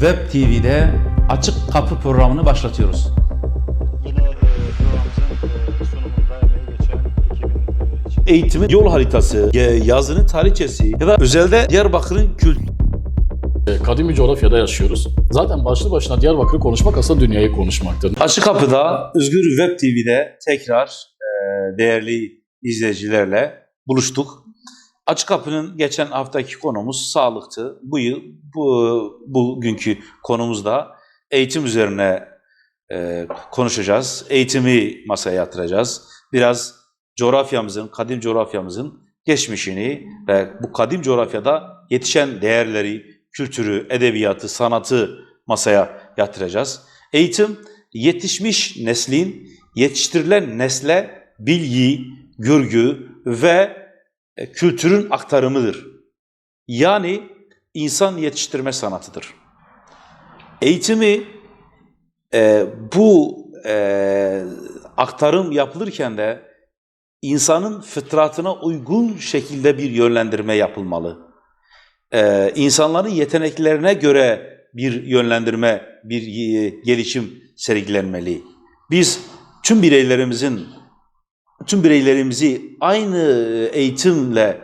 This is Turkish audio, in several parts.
Web TV'de Açık Kapı programını başlatıyoruz. E, e, sunumunda emeği geçen ekibin e, eğitimin yol haritası, yazının tarihçesi ya da özelde Diyarbakır'ın kült Kadim bir coğrafyada yaşıyoruz. Zaten başlı başına Diyarbakır'ı konuşmak aslında dünyayı konuşmaktır. Açık Kapı'da Özgür Web TV'de tekrar değerli izleyicilerle buluştuk. Açık Kapı'nın geçen haftaki konumuz sağlıktı. Bu yıl bu bugünkü konumuz da eğitim üzerine e, konuşacağız. Eğitimi masaya yatıracağız. Biraz coğrafyamızın, kadim coğrafyamızın geçmişini ve bu kadim coğrafyada yetişen değerleri, kültürü, edebiyatı, sanatı masaya yatıracağız. Eğitim yetişmiş neslin yetiştirilen nesle bilgi, görgü ve kültürün aktarımıdır. Yani insan yetiştirme sanatıdır. Eğitimi e, bu e, aktarım yapılırken de insanın fıtratına uygun şekilde bir yönlendirme yapılmalı. E, insanların yeteneklerine göre bir yönlendirme, bir e, gelişim sergilenmeli. Biz tüm bireylerimizin, tüm bireylerimizi aynı eğitimle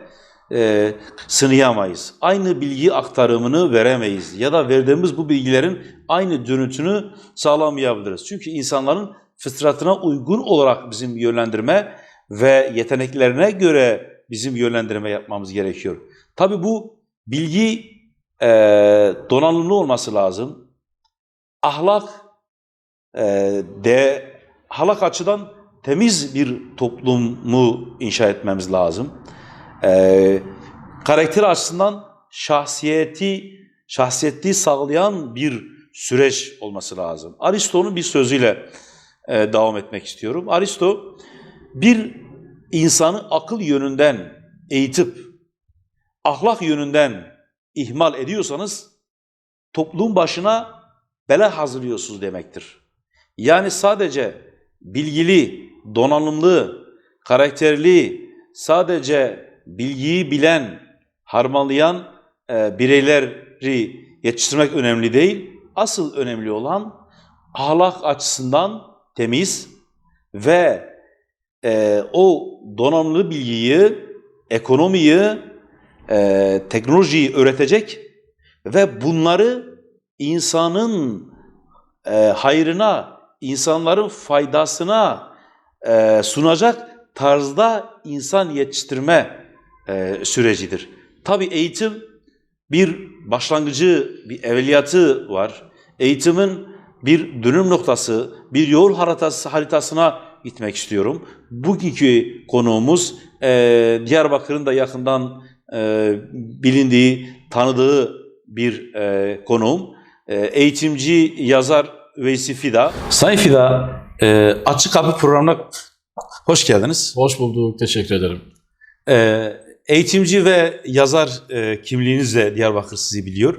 e, sınayamayız. Aynı bilgi aktarımını veremeyiz ya da verdiğimiz bu bilgilerin aynı dönütünü sağlamayabiliriz. Çünkü insanların fıtratına uygun olarak bizim yönlendirme ve yeteneklerine göre bizim yönlendirme yapmamız gerekiyor. Tabii bu bilgi e, donanımlı olması lazım. Ahlak e, de ahlak açıdan temiz bir toplumu inşa etmemiz lazım. E, karakter açısından şahsiyeti şahsiyeti sağlayan bir süreç olması lazım. Aristo'nun bir sözüyle e, devam etmek istiyorum. Aristo bir insanı akıl yönünden eğitip ahlak yönünden ihmal ediyorsanız toplum başına bela hazırlıyorsunuz demektir. Yani sadece bilgili, donanımlı, karakterli, sadece bilgiyi bilen, harmanlayan e, bireyleri yetiştirmek önemli değil. Asıl önemli olan ahlak açısından temiz ve e, o donanımlı bilgiyi, ekonomiyi, e, teknolojiyi öğretecek ve bunları insanın e, hayrına, insanların faydasına e, sunacak tarzda insan yetiştirme e, sürecidir. Tabii eğitim bir başlangıcı, bir evveliyatı var. Eğitimin bir dönüm noktası, bir yol haritası, haritasına gitmek istiyorum. Bugünkü konuğumuz e, Diyarbakır'ın da yakından e, bilindiği, tanıdığı bir e, konuğum. E, eğitimci, yazar Veysi Fida. Sayın Fida, e, Açık Kapı programına hoş geldiniz. Hoş bulduk, teşekkür ederim. E, eğitimci ve yazar e, kimliğinizle Diyarbakır sizi biliyor.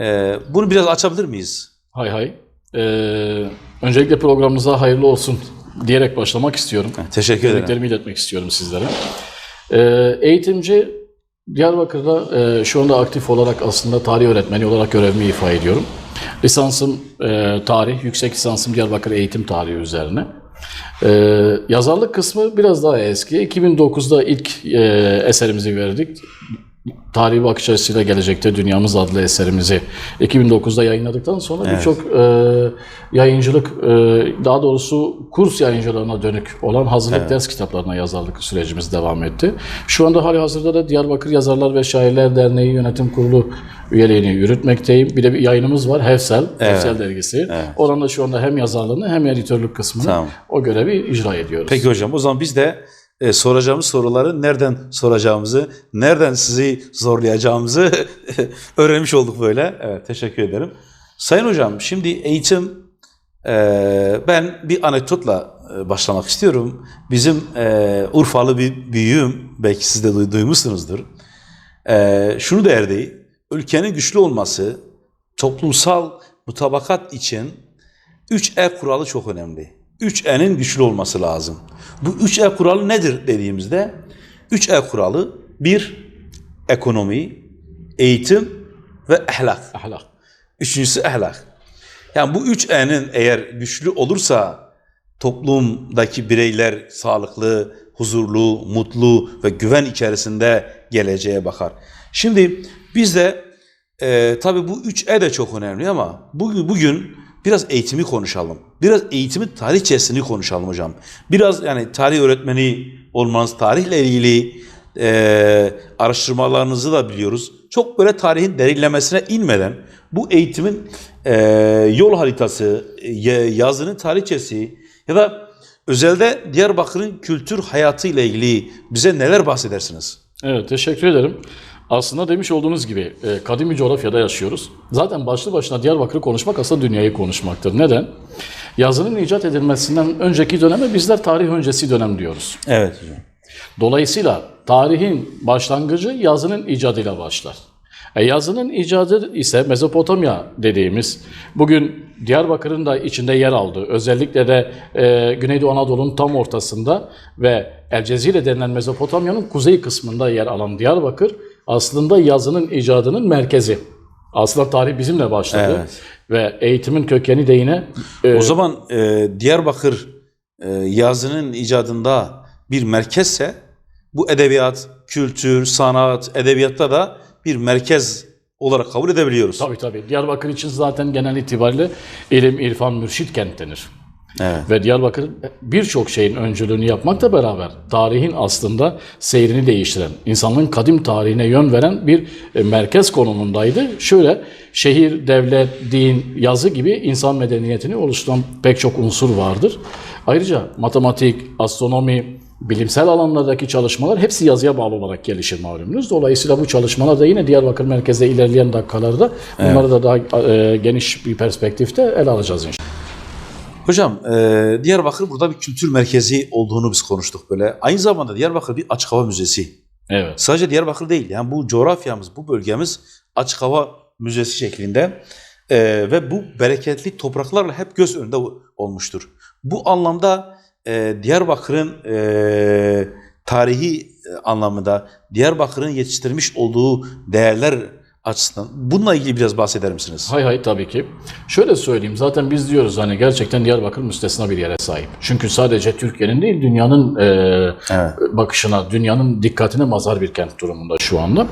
E, bunu biraz açabilir miyiz? Hay hay. Ee, öncelikle programımıza hayırlı olsun diyerek başlamak istiyorum. Teşekkür ederim. Dileklerimi iletmek istiyorum sizlere. Ee, eğitimci Diyarbakır'da e, şu anda aktif olarak aslında tarih öğretmeni olarak görevimi ifa ediyorum. Lisansım e, tarih, yüksek lisansım Diyarbakır Eğitim Tarihi üzerine. Ee, yazarlık kısmı biraz daha eski. 2009'da ilk e, eserimizi verdik. Tarihi bakış açısıyla gelecekte dünyamız adlı eserimizi 2009'da yayınladıktan sonra Evet. birçok e, yayıncılık, e, daha doğrusu kurs yayıncılığına dönük olan hazırlık ders kitaplarına yazarlık sürecimiz devam etti. Şu anda hali hazırda da Diyarbakır Yazarlar ve Şairler Derneği Yönetim Kurulu üyeliğini yürütmekteyim. Bir de bir yayınımız var Hefsel, Hefsel dergisi. Oradan da şu anda hem yazarlığını hem editörlük kısmını Tamam. o görevi icra ediyoruz. Peki hocam o zaman biz de e, soracağımız soruları nereden soracağımızı, nereden sizi zorlayacağımızı öğrenmiş olduk böyle. Evet teşekkür ederim. Sayın hocam şimdi eğitim e, ben bir anekdotla e, başlamak istiyorum. Bizim e, Urfalı bir büyüğüm belki siz de duy- duymuşsunuzdur. E, şunu derdi, ülkenin güçlü olması toplumsal mutabakat için 3E kuralı çok önemli. 3E'nin güçlü olması lazım. Bu 3E kuralı nedir dediğimizde 3E kuralı bir ekonomi, eğitim ve ahlak. Ahlak. Üçüncüsü ahlak. Yani bu üç E'nin eğer güçlü olursa toplumdaki bireyler sağlıklı, huzurlu, mutlu ve güven içerisinde geleceğe bakar. Şimdi biz de e, tabii bu üç E de çok önemli ama bugün, bugün biraz eğitimi konuşalım. Biraz eğitimin tarihçesini konuşalım hocam. Biraz yani tarih öğretmeni olmanız, tarihle ilgili e, araştırmalarınızı da biliyoruz. Çok böyle tarihin derinlemesine inmeden bu eğitimin e, yol haritası, e, yazının tarihçesi ya da özelde Diyarbakır'ın kültür hayatı ile ilgili bize neler bahsedersiniz? Evet, teşekkür ederim. Aslında demiş olduğunuz gibi e, kadim bir coğrafyada yaşıyoruz. Zaten başlı başına Diyarbakır'ı konuşmak aslında dünyayı konuşmaktır. Neden? Yazının icat edilmesinden önceki döneme bizler tarih öncesi dönem diyoruz. Evet hocam. Dolayısıyla tarihin başlangıcı yazının icadıyla başlar. E, yazının icadı ise Mezopotamya dediğimiz, bugün Diyarbakır'ın da içinde yer aldığı, özellikle de e, Güneydoğu Anadolu'nun tam ortasında ve El Cezire denilen Mezopotamya'nın kuzey kısmında yer alan Diyarbakır, aslında yazının icadının merkezi. Aslında tarih bizimle başladı Evet. ve eğitimin kökeni de yine e, O zaman e, Diyarbakır e, yazının icadında bir merkezse bu edebiyat, kültür, sanat, edebiyatta da bir merkez olarak kabul edebiliyoruz. Tabii tabii. Diyarbakır için zaten genel itibariyle ilim, irfan, mürşit kent denir. Evet. Ve Diyarbakır birçok şeyin öncülüğünü yapmakla beraber tarihin aslında seyrini değiştiren, insanlığın kadim tarihine yön veren bir e, merkez konumundaydı. Şöyle şehir, devlet, din, yazı gibi insan medeniyetini oluşturan pek çok unsur vardır. Ayrıca matematik, astronomi, bilimsel alanlardaki çalışmalar hepsi yazıya bağlı olarak gelişir malumunuz. Dolayısıyla bu çalışmalar da yine Diyarbakır merkezde ilerleyen dakikalarda bunları da daha e, geniş bir perspektifte ele alacağız inşallah. Hocam e, Diyarbakır burada bir kültür merkezi olduğunu biz konuştuk böyle. Aynı zamanda Diyarbakır bir açık hava müzesi. Evet. Sadece Diyarbakır değil yani bu coğrafyamız, bu bölgemiz açık hava müzesi şeklinde e, ve bu bereketli topraklarla hep göz önünde olmuştur. Bu anlamda e, Diyarbakır'ın e, tarihi e, anlamında Diyarbakır'ın yetiştirmiş olduğu değerler açısından bununla ilgili biraz bahseder misiniz? Hay hay tabii ki. Şöyle söyleyeyim zaten biz diyoruz hani gerçekten Diyarbakır müstesna bir yere sahip. Çünkü sadece Türkiye'nin değil dünyanın e, Evet. bakışına, dünyanın dikkatine mazhar bir kent durumunda şu anda.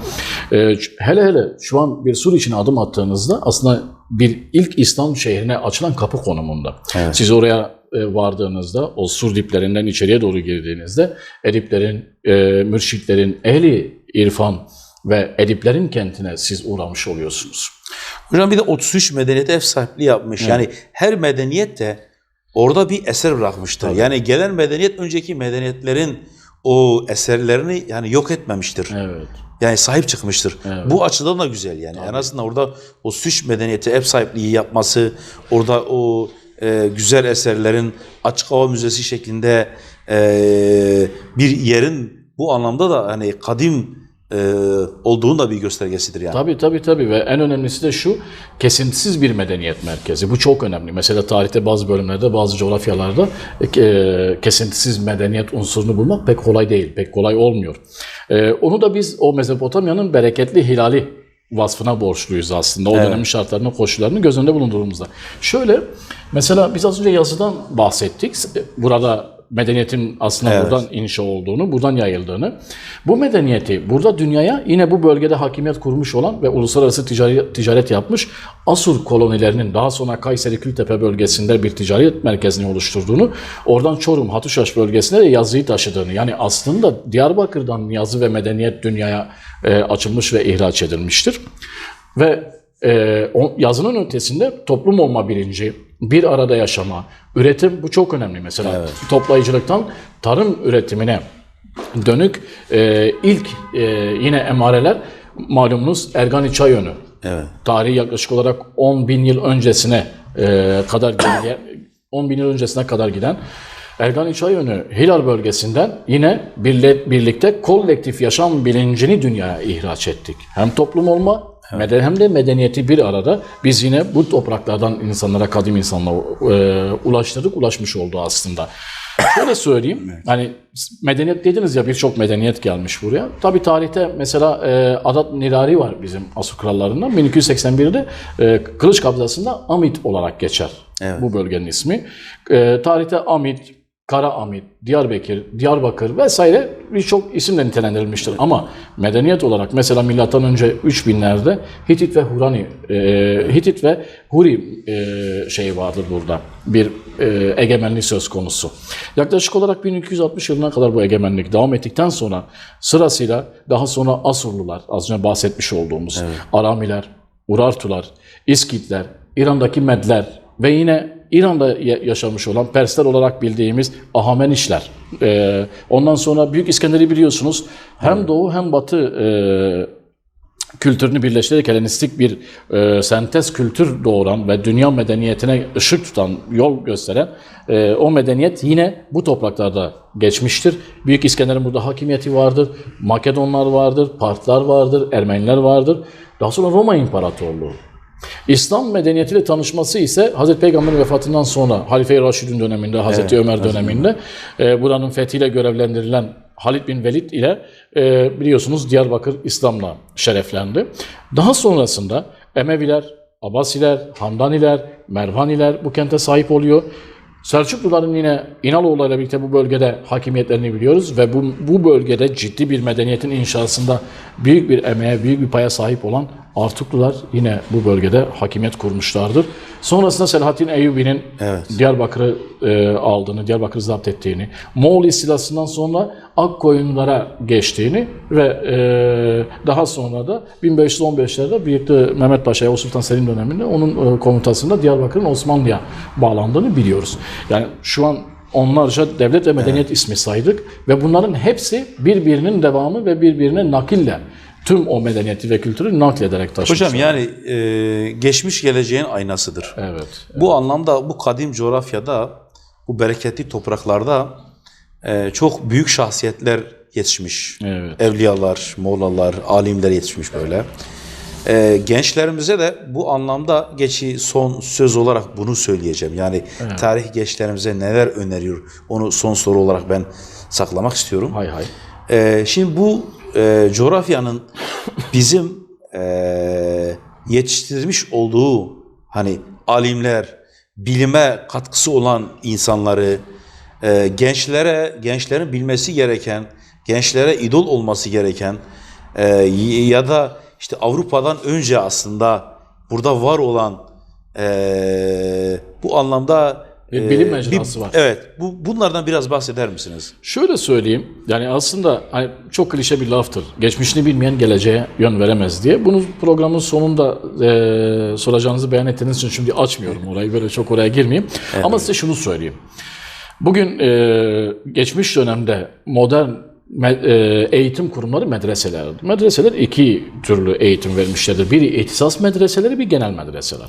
E, hele hele şu an bir sur içine adım attığınızda aslında bir ilk İslam şehrine açılan kapı konumunda. Evet. Siz oraya vardığınızda o sur diplerinden içeriye doğru girdiğinizde ediplerin, e, mürşitlerin, ehli irfan ve ediplerin kentine siz uğramış oluyorsunuz. Hocam bir de 33 medeniyete ev sahipliği yapmış. Yani her medeniyet de orada bir eser bırakmıştır. Yani gelen medeniyet önceki medeniyetlerin o eserlerini yani yok etmemiştir. Evet. Yani sahip çıkmıştır. Evet. Bu açıdan da güzel yani. En azından orada o Süç medeniyeti ev sahipliği yapması, orada o e, güzel eserlerin açık hava müzesi şeklinde e, bir yerin bu anlamda da hani kadim e, olduğunun da bir göstergesidir yani. Tabii tabii tabii ve en önemlisi de şu kesintisiz bir medeniyet merkezi. Bu çok önemli. Mesela tarihte bazı bölümlerde bazı coğrafyalarda e, kesintisiz medeniyet unsurunu bulmak pek kolay değil. Pek kolay olmuyor. E, onu da biz o Mezopotamya'nın bereketli hilali vasfına borçluyuz aslında. O dönemin şartlarını, koşullarını göz önünde bulundurduğumuzda. Şöyle mesela biz az önce yazıdan bahsettik. Burada medeniyetin aslında Evet. buradan inşa olduğunu, buradan yayıldığını. Bu medeniyeti burada dünyaya yine bu bölgede hakimiyet kurmuş olan ve uluslararası ticari, ticaret yapmış Asur kolonilerinin daha sonra Kayseri Kültepe bölgesinde bir ticaret merkezini oluşturduğunu, oradan Çorum, Hatuşaş bölgesine de yazıyı taşıdığını. Yani aslında Diyarbakır'dan yazı ve medeniyet dünyaya e, açılmış ve ihraç edilmiştir. Ve e, o, yazının ötesinde toplum olma bilinci, bir arada yaşama, üretim bu çok önemli mesela. Toplayıcılıktan tarım üretimine dönük e, ilk e, yine emareler malumunuz Ergani Çayönü. Evet. Tarihi yaklaşık olarak 10 bin yıl öncesine e, kadar geriye, 10 bin yıl öncesine kadar giden Ergani Çayönü Hilal bölgesinden yine birle, birlikte kolektif yaşam bilincini dünyaya ihraç ettik. Hem toplum olma meden hem de medeniyeti bir arada biz yine bu topraklardan insanlara, kadim insanlara e, ulaştırdık, ulaşmış oldu aslında. Şöyle söyleyeyim. Hani medeniyet dediniz ya birçok medeniyet gelmiş buraya. Tabii tarihte mesela e, Adat Nirari var bizim Asur krallarından. 1281'de e, kılıç kabzasında Amit olarak geçer. Evet. Bu bölgenin ismi. E, tarihte Amit, Kara Amit, Diyarbakır, Diyarbakır vesaire birçok isimle nitelendirilmiştir. Ama medeniyet olarak mesela milattan önce 3000'lerde Hitit ve Hurani, e, Hitit ve Huri e, şey vardır burada. Bir e, egemenlik söz konusu. Yaklaşık olarak 1260 yılına kadar bu egemenlik devam ettikten sonra sırasıyla daha sonra Asurlular, az önce bahsetmiş olduğumuz Aramiler, Urartular, İskitler, İran'daki Medler ve yine İran'da ya- yaşamış olan Persler olarak bildiğimiz Ahamenişler. Ee, ondan sonra Büyük İskender'i biliyorsunuz. Hem Doğu hem Batı e, kültürünü birleştirerek Helenistik bir e, sentez kültür doğuran ve dünya medeniyetine ışık tutan, yol gösteren e, o medeniyet yine bu topraklarda geçmiştir. Büyük İskender'in burada hakimiyeti vardır, Makedonlar vardır, Partlar vardır, Ermeniler vardır. Daha sonra Roma İmparatorluğu. İslam medeniyetiyle tanışması ise Hazreti Peygamber'in vefatından sonra Halife-i Raşid'in döneminde, Hazreti Ömer döneminde e, buranın fethiyle görevlendirilen Halid bin Velid ile e, biliyorsunuz Diyarbakır İslam'la şereflendi. Daha sonrasında Emeviler, Abbasiler, Hamdaniler, Mervaniler bu kente sahip oluyor. Selçukluların yine İnaloğlu ile birlikte bu bölgede hakimiyetlerini biliyoruz ve bu, bu bölgede ciddi bir medeniyetin inşasında büyük bir emeğe, büyük bir paya sahip olan Artuklular yine bu bölgede hakimiyet kurmuşlardır. Sonrasında Selahaddin Eyyubi'nin Diyarbakır'ı e, aldığını, Diyarbakır'ı zapt ettiğini, Moğol istilasından sonra Akkoyunlara geçtiğini ve e, daha sonra da 1515'lerde birlikte Mehmet Paşa'ya, Sultan Selim döneminde onun e, komutasında Diyarbakır'ın Osmanlı'ya bağlandığını biliyoruz. Yani şu an onlarca devlet ve medeniyet ismi saydık ve bunların hepsi birbirinin devamı ve birbirine nakille tüm o medeniyeti ve kültürü naklederek taşımışlar. Hocam yani e, geçmiş geleceğin aynasıdır. Evet. Bu anlamda bu kadim coğrafyada, bu bereketli topraklarda e, çok büyük şahsiyetler yetişmiş. Evet. Evliyalar, mollalar, alimler yetişmiş böyle. E, gençlerimize de bu anlamda geçi son söz olarak bunu söyleyeceğim. Yani tarih gençlerimize neler öneriyor onu son soru olarak ben saklamak istiyorum. Hay hay. Ee, şimdi bu e, coğrafyanın bizim e, yetiştirmiş olduğu hani alimler, bilime katkısı olan insanları, e, gençlere, gençlerin bilmesi gereken, gençlere idol olması gereken e, ya da işte Avrupa'dan önce aslında burada var olan e, bu anlamda Bir bilim mecrası var. Evet, bu bunlardan biraz bahseder misiniz? Şöyle söyleyeyim. Yani aslında hani çok klişe bir laftır. Geçmişini bilmeyen geleceğe yön veremez diye. Bunu programın sonunda e, soracağınızı beyan ettiğiniz için şimdi açmıyorum orayı. Böyle çok oraya girmeyeyim. Ama size şunu söyleyeyim. Bugün e, geçmiş dönemde modern eğitim kurumları medreselerdir. Medreseler iki türlü eğitim vermişlerdir. Biri ihtisas medreseleri, bir genel medreseler.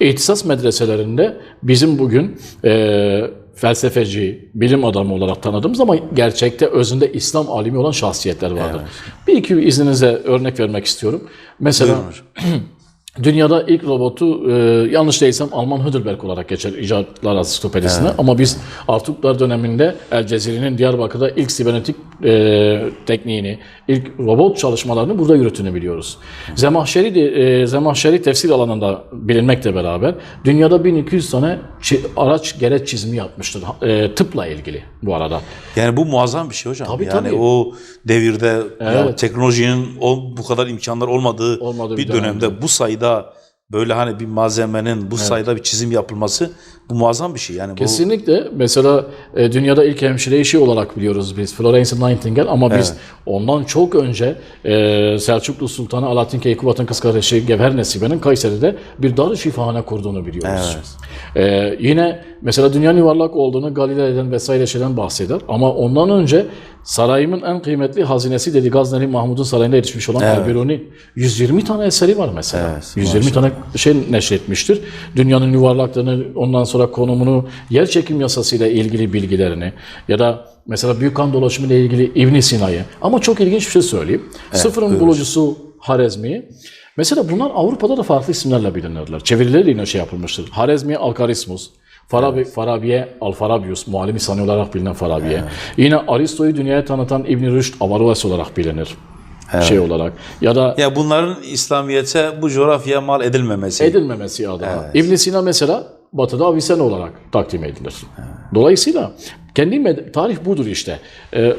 İhtisas medreselerinde bizim bugün e, felsefeci, bilim adamı olarak tanıdığımız ama gerçekte özünde İslam alimi olan şahsiyetler vardır. Bir iki izninizle örnek vermek istiyorum. Mesela Dünyada ilk robotu e, yanlış değilsem Alman Heidelberg olarak geçer icatlar ansiklopedisine. Ama biz Artuklar döneminde El Cezire'nin Diyarbakır'da ilk sibernetik e, tekniğini, ilk robot çalışmalarını burada yürüttüğünü biliyoruz. Zemahşeri, de, e, Zemahşeri tefsir alanında bilinmekle beraber dünyada 1200 tane araç gereç çizimi yapmıştır. E, tıpla ilgili bu arada. Yani bu muazzam bir şey hocam. Tabii, yani tabii. o devirde ya Evet. teknolojinin o bu kadar imkanlar olmadığı, Olmadığı bir bir dönemde, bu sayıda böyle hani bir malzemenin bu sayıda bir çizim yapılması bu muazzam bir şey. Yani bu Kesinlikle. Mesela e, dünyada ilk hemşire işi olarak biliyoruz biz. Florence Nightingale ama biz ondan çok önce e, Selçuklu Sultanı Alaaddin Keykubat'ın kız kardeşi Gevher Nesibe'nin Kayseri'de bir dar şifahane kurduğunu biliyoruz. E, yine mesela dünyanın yuvarlak olduğunu Galile'den vesaire şeyden bahseder. Ama ondan önce sarayımın en kıymetli hazinesi dedi Gazneli Mahmud'un sarayında yetişmiş olan Elberuni. 120 tane eseri var mesela. Evet, 120 tane şey neşretmiştir. Dünyanın yuvarlaklığını, ondan sonra konumunu, yer çekim yasasıyla ilgili bilgilerini ya da mesela büyük kan dolaşımı ile ilgili İbn Sina'yı. Ama çok ilginç bir şey söyleyeyim. Sıfırın bulucusu Harezmi. Mesela bunlar Avrupa'da da farklı isimlerle bilinirler. Çevirileri yine şey yapılmıştır. Harezmi Alkarismus, Farabi, Farabi'ye Alfarabius, muallim İsani olarak bilinen Farabi'ye. Yine Aristo'yu dünyaya tanıtan İbn Rüşd Averroes olarak bilinir. Şey olarak. Ya da Ya bunların İslamiyet'e bu coğrafyaya mal edilmemesi. edilmemesi adına. İbn Sina mesela Batı'da Avicenna olarak takdim edilir. Dolayısıyla kendi tarih budur işte. Ee,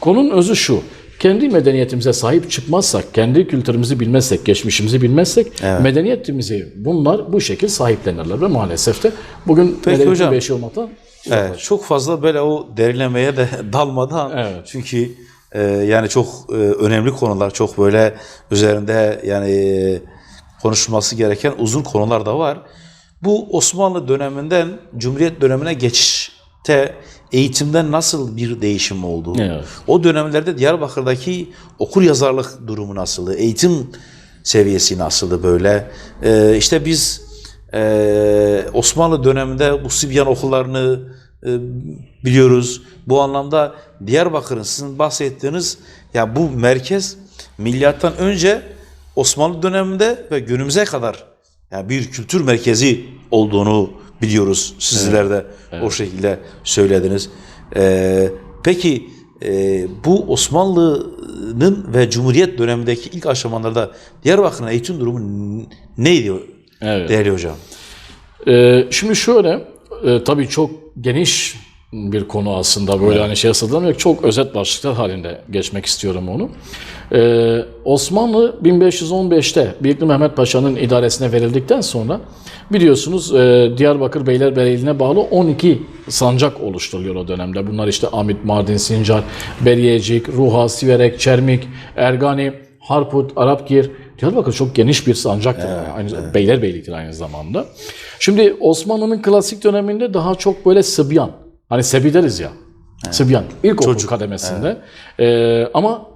konunun özü şu. Kendi medeniyetimize sahip çıkmazsak, kendi kültürümüzü bilmezsek, geçmişimizi bilmezsek, medeniyetimizi bunlar bu şekil sahiplenirler ve maalesef de bugün medeniyetin hocam. beşi olmaktan Evet, çok fazla böyle o derinlemeye de dalmadan Evet. çünkü e, yani çok e, önemli konular çok böyle üzerinde yani e, konuşulması gereken uzun konular da var. Bu Osmanlı döneminden Cumhuriyet dönemine geçişte eğitimden nasıl bir değişim oldu? Evet. O dönemlerde Diyarbakır'daki okur yazarlık durumu nasıldı? Eğitim seviyesi nasıldı böyle? Ee, işte biz e, Osmanlı döneminde bu Sibyan okullarını e, biliyoruz. Bu anlamda Diyarbakır'ın sizin bahsettiğiniz ya bu merkez milyattan önce Osmanlı döneminde ve günümüze kadar yani bir kültür merkezi olduğunu biliyoruz. Sizler de o şekilde söylediniz. Ee, peki e, bu Osmanlı'nın ve Cumhuriyet dönemindeki ilk aşamalarda Diyarbakır'ın eğitim durumu neydi Evet. değerli hocam? Ee, şimdi şöyle, e, tabii çok geniş bir konu aslında böyle hani şey sığdıramayacak çok özet başlıklar halinde geçmek istiyorum onu. Ee, Osmanlı 1515'te Bıyıklı Mehmet Paşa'nın idaresine verildikten sonra biliyorsunuz e, Diyarbakır Beylerbeyliğine bağlı 12 sancak oluşturuluyor o dönemde. Bunlar işte Amit, Mardin, Sincar, Beriyecik, Ruha, Siverek, Çermik, Ergani, Harput, Arapgir. Diyarbakır çok geniş bir sancaktır. yani. Aynı Beylerbeyliktir aynı zamanda. Şimdi Osmanlı'nın klasik döneminde daha çok böyle Sıbyan. Hani Sebi deriz ya. Sıbyan. İlkokul kademesinde. Ee, ama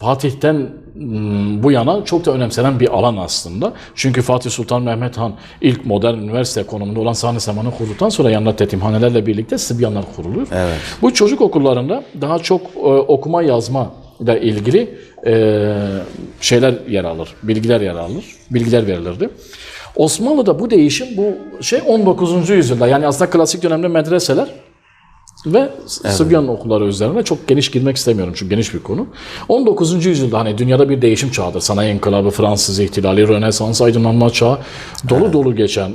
Fatih'ten mm, bu yana çok da önemsenen bir alan aslında. Çünkü Fatih Sultan Mehmet Han ilk modern üniversite konumunda olan Sahne Seman'ı kurduktan sonra yanında tetimhanelerle birlikte Sıbyanlar kuruluyor. Bu çocuk okullarında daha çok e, okuma yazma ile ilgili e, şeyler yer alır, bilgiler yer alır, bilgiler verilirdi. Osmanlı'da bu değişim bu şey 19. yüzyılda yani aslında klasik dönemde medreseler ve Sıbyan okulları üzerine çok geniş girmek istemiyorum çünkü geniş bir konu. 19. yüzyılda hani dünyada bir değişim çağıdır. Sanayi inkılabı, Fransız ihtilali, Rönesans, aydınlanma çağı dolu dolu geçen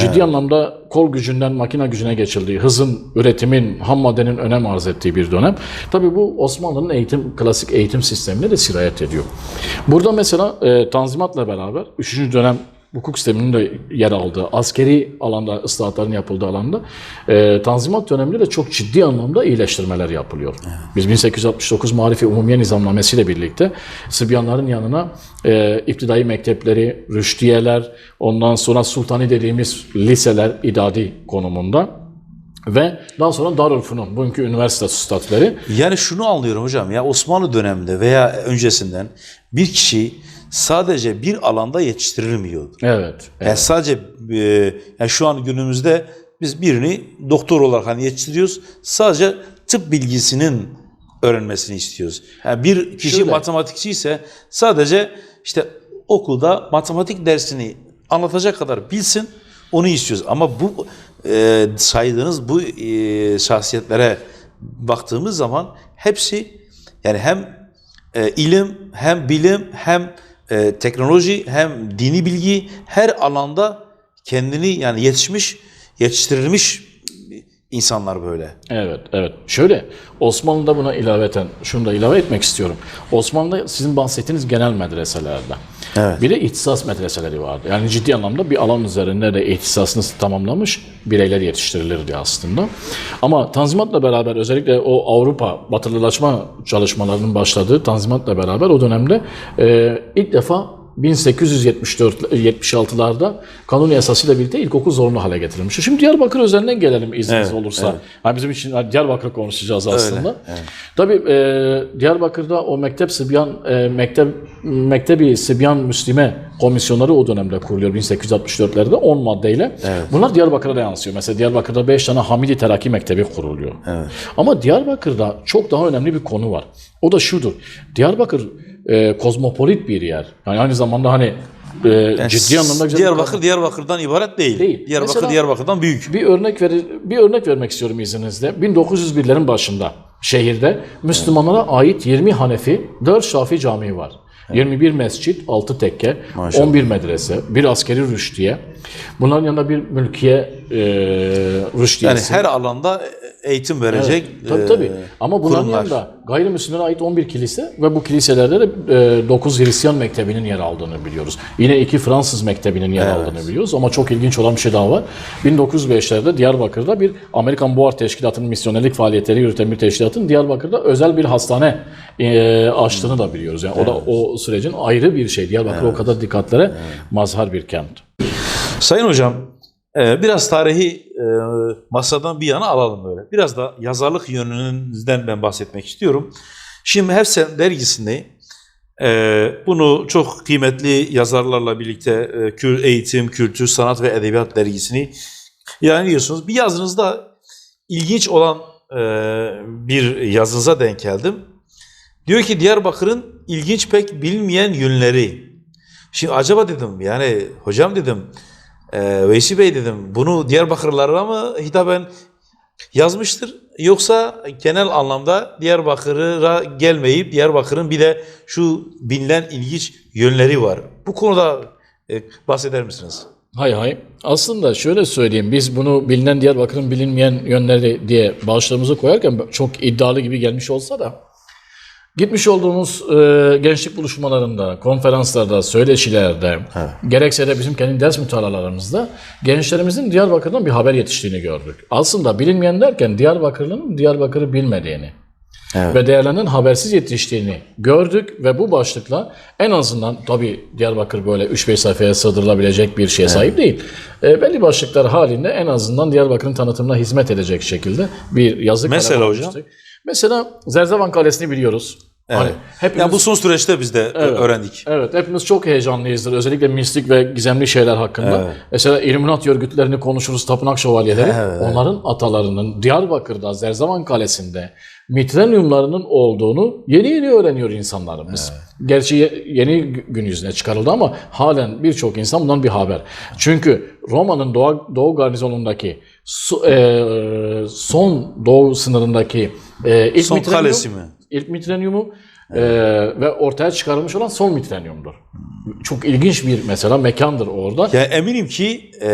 ciddi anlamda kol gücünden makine gücüne geçildiği, hızın, üretimin, ham maddenin önem arz ettiği bir dönem. Tabii bu Osmanlı'nın eğitim, klasik eğitim sistemine de sirayet ediyor. Burada mesela e, Tanzimat'la beraber 3. dönem hukuk sisteminin de yer aldığı, askeri alanda, ıslahatların yapıldığı alanda e, Tanzimat döneminde de çok ciddi anlamda iyileştirmeler yapılıyor. Biz 1869 Marifi Umumiye Nizamnamesi ile birlikte Sıbyanların yanına e, iptidai mektepleri, rüştiyeler, ondan sonra sultani dediğimiz liseler idadi konumunda ve daha sonra Darülfünun, bugünkü üniversite statüleri Yani şunu anlıyorum hocam ya Osmanlı döneminde veya öncesinden bir kişi sadece bir alanda yetiştirilmiyor. evet, Yani sadece e, yani şu an günümüzde biz birini doktor olarak hani yetiştiriyoruz. Sadece tıp bilgisinin öğrenmesini istiyoruz. Yani bir kişi Şöyle. matematikçi ise sadece işte okulda matematik dersini anlatacak kadar bilsin onu istiyoruz. Ama bu e, saydığınız bu e, şahsiyetlere baktığımız zaman hepsi yani hem e, ilim hem bilim hem e, teknoloji hem dini bilgi her alanda kendini yani yetişmiş, yetiştirilmiş insanlar böyle. Evet, evet. Şöyle, Osmanlı'da buna ilaveten, şunu da ilave etmek istiyorum. Osmanlı'da sizin bahsettiğiniz genel medreselerde. Evet. Bir de ihtisas medreseleri vardı. Yani ciddi anlamda bir alan üzerinde de ihtisasını tamamlamış bireyler yetiştirilirdi aslında. Ama Tanzimat'la beraber özellikle o Avrupa batılılaşma çalışmalarının başladığı Tanzimat'la beraber o dönemde e, ilk defa 1874 76'larda kanun yasasıyla birlikte ilkokul zorunlu hale getirilmiş. Şimdi Diyarbakır üzerinden gelelim izniniz Evet, olursa. Ha, bizim için Diyarbakır konuşacağız aslında. Tabii e, Diyarbakır'da o mektep Sibyan e, mektep Mektebi Sibyan Müslime komisyonları o dönemde kuruluyor 1864'lerde 10 maddeyle. Bunlar Diyarbakır'a da yansıyor. Mesela Diyarbakır'da 5 tane Hamidi Terakki Mektebi kuruluyor. Ama Diyarbakır'da çok daha önemli bir konu var. O da şudur. Diyarbakır e, kozmopolit bir yer. Yani aynı zamanda hani e, Yani ciddi anlamda güzel Diyarbakır. Diyarbakır'dan ibaret değil. Değil. Diyarbakır Mesela- Diyarbakır'dan büyük. Bir örnek verir, bir örnek vermek istiyorum izninizle. 1901'lerin başında şehirde Müslümanlara ait 20 Hanefi, 4 Şafi camii var. 21 mescit, 6 tekke, Maşallah. 11 medrese, bir askeri rüştiye. Bunların yanında bir mülkiye e, Yani rüştiyesi. her alanda eğitim verecek Tabii e, tabii. Ama bunların kurumlar. yanında gayrimüslimlere ait 11 kilise ve bu kiliselerde de e, 9 Hristiyan mektebinin yer aldığını biliyoruz. Yine iki Fransız mektebinin yer aldığını biliyoruz ama çok ilginç olan bir şey daha var. 1905'lerde Diyarbakır'da bir Amerikan Buhar Teşkilatı'nın misyonerlik faaliyetleri yürüten bir teşkilatın Diyarbakır'da özel bir hastane e, açtığını da biliyoruz. Yani o da o sürecin ayrı bir şey. Diyarbakır o kadar dikkatlere mazhar bir kent. Sayın hocam, biraz tarihi e, masadan bir yana alalım böyle. Biraz da yazarlık yönünüzden ben bahsetmek istiyorum. Şimdi Hefsen dergisinde e, bunu çok kıymetli yazarlarla birlikte e, kü- eğitim, kültür, sanat ve edebiyat dergisini yayınlıyorsunuz. Bir yazınızda ilginç olan bir yazınıza denk geldim. Diyor ki Diyarbakır'ın ilginç pek bilinmeyen yönleri. Şimdi acaba dedim yani hocam dedim e, Veysi Bey dedim bunu Diyarbakırlılara mı hitaben yazmıştır yoksa genel anlamda Diyarbakır'a gelmeyip Diyarbakır'ın bir de şu bilinen ilginç yönleri var. Bu konuda e, bahseder misiniz? Hay hay. Aslında şöyle söyleyeyim. Biz bunu bilinen Diyarbakır'ın bilinmeyen yönleri diye başlığımızı koyarken çok iddialı gibi gelmiş olsa da gitmiş olduğumuz e, gençlik buluşmalarında, konferanslarda, söyleşilerde, gerekse de bizim kendi ders mütalalarımızda gençlerimizin Diyarbakır'dan bir haber yetiştiğini gördük. Aslında bilinmeyen derken Diyarbakırlı'nın Diyarbakır'ı bilmediğini, ve değerlenen habersiz yetiştiğini gördük ve bu başlıkla en azından tabii Diyarbakır böyle 3-5 sayfaya sığdırılabilecek bir şeye sahip değil. E, belli başlıklar halinde en azından Diyarbakır'ın tanıtımına hizmet edecek şekilde bir yazı Mesela hocam? almıştık. Mesela Zerzevan Kalesi'ni biliyoruz. Hani hepimiz, Yani bu son süreçte biz de e, öğrendik. Evet, hepimiz çok heyecanlıyızdır. Özellikle mistik ve gizemli şeyler hakkında. Mesela İlluminati örgütlerini konuşuruz, tapınak şövalyeleri. Onların atalarının Diyarbakır'da, Zerzavan Kalesi'nde mitrenyumlarının olduğunu yeni yeni öğreniyor insanlarımız. Gerçi ye- yeni gün yüzüne çıkarıldı ama halen birçok insan bundan bir haber. Çünkü Roma'nın Doğu, Doğu garnizonundaki su- e, son Doğu sınırındaki e, ilk Son mitrenyum- kalesi mi? İlk mitrenyumu e, ve ortaya çıkarılmış olan son mitrenyumdur. Çok ilginç bir mesela mekandır orada. Yani eminim ki e,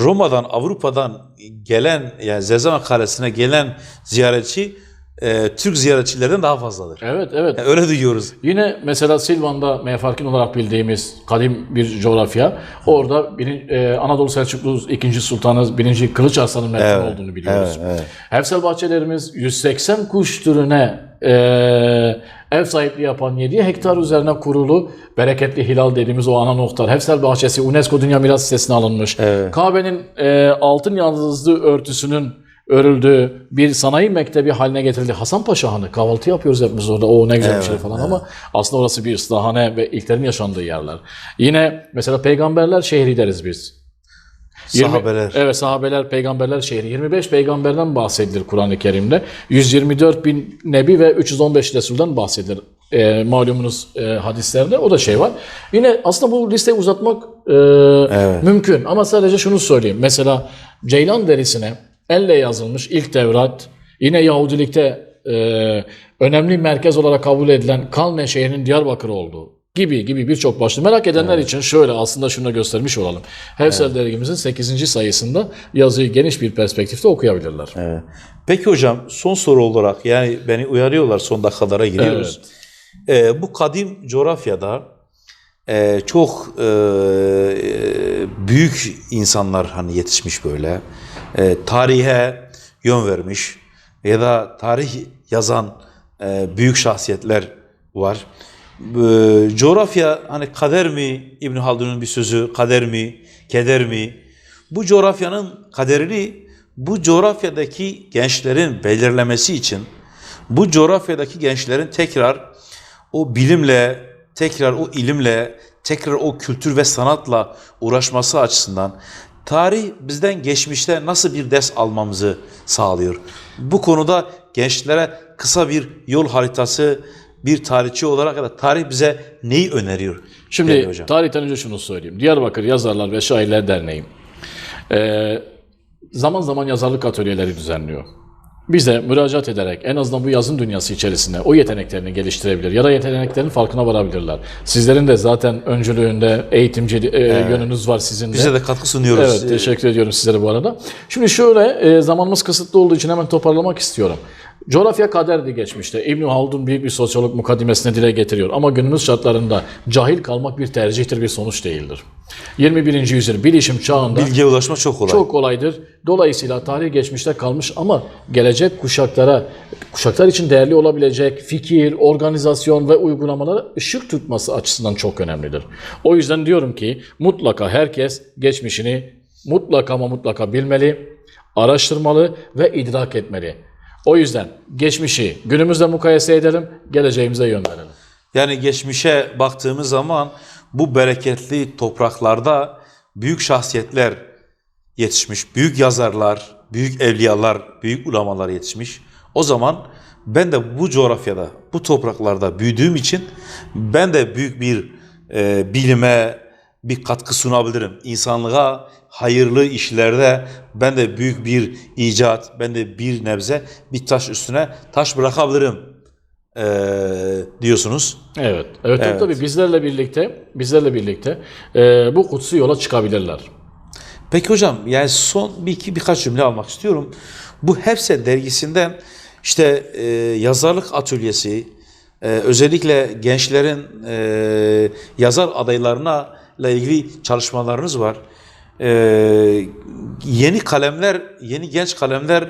Roma'dan, Avrupa'dan gelen yani Zezama Kalesi'ne gelen ziyaretçi e, Türk ziyaretçilerden daha fazladır. Evet evet. Yani öyle duyuyoruz. Yine mesela Silvan'da mefarkin olarak bildiğimiz kadim bir coğrafya. Orada bir, e, Anadolu Selçuklu 2. Sultanı 1. Kılıç Arslan'ın mefhum olduğunu biliyoruz. Hefsel bahçelerimiz 180 kuş türüne e, ev sahipliği yapan 7 hektar üzerine kurulu bereketli hilal dediğimiz o ana nokta. Hefsel bahçesi UNESCO Dünya Miras Listesi'ne alınmış. Kabe'nin e, altın yaldızlı örtüsünün örüldüğü bir sanayi mektebi haline getirildi. Hasanpaşa Hanı kahvaltı yapıyoruz hepimiz orada. O ne güzel bir şey falan ama aslında orası bir ıslahane ve ilklerin yaşandığı yerler. Yine mesela peygamberler şehri deriz biz. Yirmi- Sahabeler. Evet sahabeler, peygamberler şehri. 25 peygamberden bahsedilir Kur'an-ı Kerim'de. 124 bin nebi ve 315 Resul'den bahsedilir. E, malumunuz e, hadislerde o da şey var. Yine aslında bu listeyi uzatmak e, mümkün ama sadece şunu söyleyeyim. Mesela Ceylan derisine elle yazılmış ilk Tevrat yine Yahudilikte e, önemli merkez olarak kabul edilen Kalne şehrinin Diyarbakır olduğu gibi gibi birçok başlık. Merak edenler için şöyle aslında şunu da göstermiş olalım. Hefsel dergimizin 8. sayısında yazıyı geniş bir perspektifte okuyabilirler. Peki hocam son soru olarak yani beni uyarıyorlar son dakikalara giriyoruz. E, bu kadim coğrafyada e, çok e, büyük insanlar hani yetişmiş böyle. E, tarihe yön vermiş ya da tarih yazan e, büyük şahsiyetler var. E, coğrafya hani kader mi İbn Haldun'un bir sözü kader mi keder mi? Bu coğrafyanın kaderini bu coğrafyadaki gençlerin belirlemesi için bu coğrafyadaki gençlerin tekrar o bilimle, tekrar o ilimle, tekrar o kültür ve sanatla uğraşması açısından tarih bizden geçmişte nasıl bir ders almamızı sağlıyor. Bu konuda gençlere kısa bir yol haritası bir tarihçi olarak da tarih bize neyi öneriyor? Şimdi hocam? tarihten önce şunu söyleyeyim. Diyarbakır Yazarlar ve Şairler Derneği eee, zaman zaman yazarlık atölyeleri düzenliyor. Bize müracaat ederek en azından bu yazın dünyası içerisinde o yeteneklerini geliştirebilir ya da yeteneklerin farkına varabilirler. Sizlerin de zaten öncülüğünde eğitimci e, yönünüz var sizin de. Bize de katkı sunuyoruz. Evet, teşekkür ediyorum sizlere bu arada. Şimdi şöyle, e, zamanımız kısıtlı olduğu için hemen toparlamak istiyorum. Coğrafya kaderdi geçmişte. İbn Haldun büyük bir sosyolog mukaddimesine dile getiriyor. Ama günümüz şartlarında cahil kalmak bir tercihtir, bir sonuç değildir. 21. yüzyıl bilişim çağında Bilgiye ulaşma çok kolay. çok kolaydır. Dolayısıyla tarih geçmişte kalmış ama gelecek kuşaklara, kuşaklar için değerli olabilecek fikir, organizasyon ve uygulamalara ışık tutması açısından çok önemlidir. O yüzden diyorum ki mutlaka herkes geçmişini mutlaka ama mutlaka bilmeli, araştırmalı ve idrak etmeli. O yüzden geçmişi günümüzle mukayese edelim, geleceğimize yön verelim. Yani geçmişe baktığımız zaman bu bereketli topraklarda büyük şahsiyetler yetişmiş, büyük yazarlar, büyük evliyalar, büyük ulamalar yetişmiş. O zaman ben de bu coğrafyada, bu topraklarda büyüdüğüm için ben de büyük bir e, bilime bir katkı sunabilirim. İnsanlığa hayırlı işlerde ben de büyük bir icat, ben de bir nebze bir taş üstüne taş bırakabilirim e, diyorsunuz. Evet, evet, Evet. tabii bizlerle birlikte, bizlerle birlikte e, bu kutsu yola çıkabilirler. Peki hocam yani son bir iki birkaç cümle almak istiyorum. Bu Hepse dergisinden işte e, yazarlık atölyesi e, özellikle gençlerin e, yazar adaylarına ile ilgili çalışmalarınız var. E, yeni kalemler, yeni genç kalemler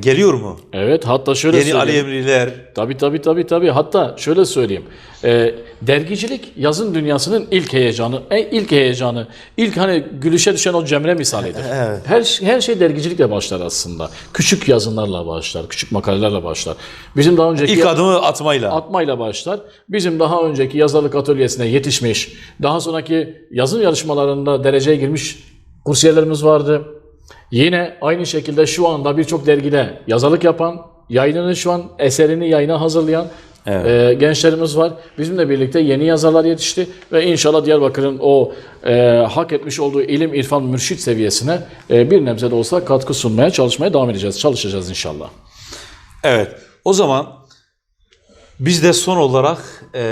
geliyor mu? Evet, hatta şöyle Yeni Ali söyleyeyim. Emriler. Tabii tabii tabii tabii. Hatta şöyle söyleyeyim. Ee, dergicilik yazın dünyasının ilk heyecanı, e, ilk heyecanı, ilk hani gülüşe düşen o cemre misalidir. Evet. Her her şey dergicilikle başlar aslında. Küçük yazınlarla başlar, küçük makalelerle başlar. Bizim daha önceki İlk adımı atmayla. atmayla başlar. Bizim daha önceki yazarlık atölyesine yetişmiş, daha sonraki yazın yarışmalarında dereceye girmiş kursiyerlerimiz vardı. Yine aynı şekilde şu anda birçok dergide yazarlık yapan, yayınını şu an eserini yayına hazırlayan e, gençlerimiz var. Bizimle birlikte yeni yazarlar yetişti ve inşallah Diyarbakır'ın o e, hak etmiş olduğu ilim, irfan, mürşit seviyesine e, bir nebze de olsa katkı sunmaya, çalışmaya devam edeceğiz. Çalışacağız inşallah. Evet. O zaman biz de son olarak e,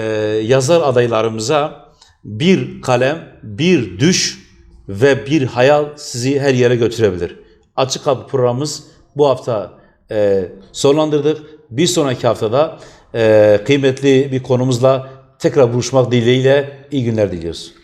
yazar adaylarımıza bir kalem, bir düş ve bir hayal sizi her yere götürebilir. Açık Kapı programımız bu hafta e, sonlandırdık. Bir sonraki haftada e, kıymetli bir konumuzla tekrar buluşmak dileğiyle iyi günler diliyoruz.